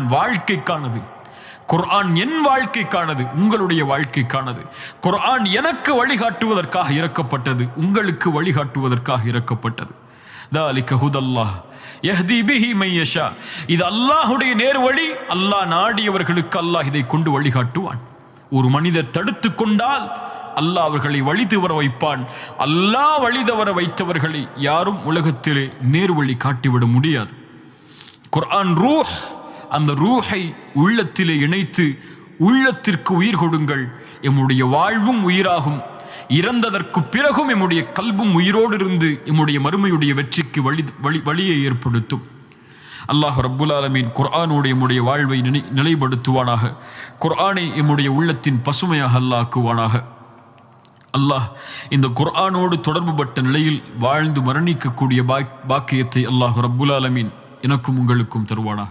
வாழ்க்கைக்கானது. குர்ஆன் என் வாழ்க்கைக்கானது உங்களுடைய வாழ்க்கைக்கானது. குர்ஆன் எனக்கு வழிகாட்டுவதற்காக இறக்கப்பட்டது உங்களுக்கு வழிகாட்டுவதற்காக இறக்கப்பட்டது. தாலிக்க ஹுதல்லாஹ். எஹ்தி பிஹி மையஷா இது அல்லாஹுடைய நேர்வழி அல்லாஹ் நாடியவர்களுக்கு அல்லாஹ் இதை கொண்டு வழிகாட்டுவான். ஒரு மனிதர் தடுத்து கொண்டால் அல்லாஹ் அவர்களை வழி தவற வைப்பான். அல்லாஹ் வழி தவற வைத்தவர்களை யாரும் உலகத்திலே நேர்வழி காட்டிவிட முடியாது. குர்ஆன் ரூஹ் அந்த ரூஹை உள்ளத்திலே இணைத்து உள்ளத்திற்கு உயிர் கொடுங்கள். எம்முடைய வாழ்வும் உயிராகும். இறந்ததற்கு பிறகும் எம்முடைய கல்வும் உயிரோடு இருந்து எம்முடைய மறுமையுடைய வெற்றிக்கு வழி வழி வழியை ஏற்படுத்தும். அல்லாஹ் ரப்புல் ஆலமீன் குர்ஆனோடு எம்முடைய வாழ்வை நினை நிலைப்படுத்துவானாக. குர்ஆனை எம்முடைய உள்ளத்தின் பசுமையாக அல்லாக்குவானாக. அல்லாஹ் இந்த குர்ஆனோடு தொடர்புபட்ட நிலையில் வாழ்ந்து மரணிக்கக்கூடிய பாக் பாக்கியத்தை அல்லாஹ் ரப்புல் ஆலமீன் எனக்கும் உங்களுக்கும் தருவானாக.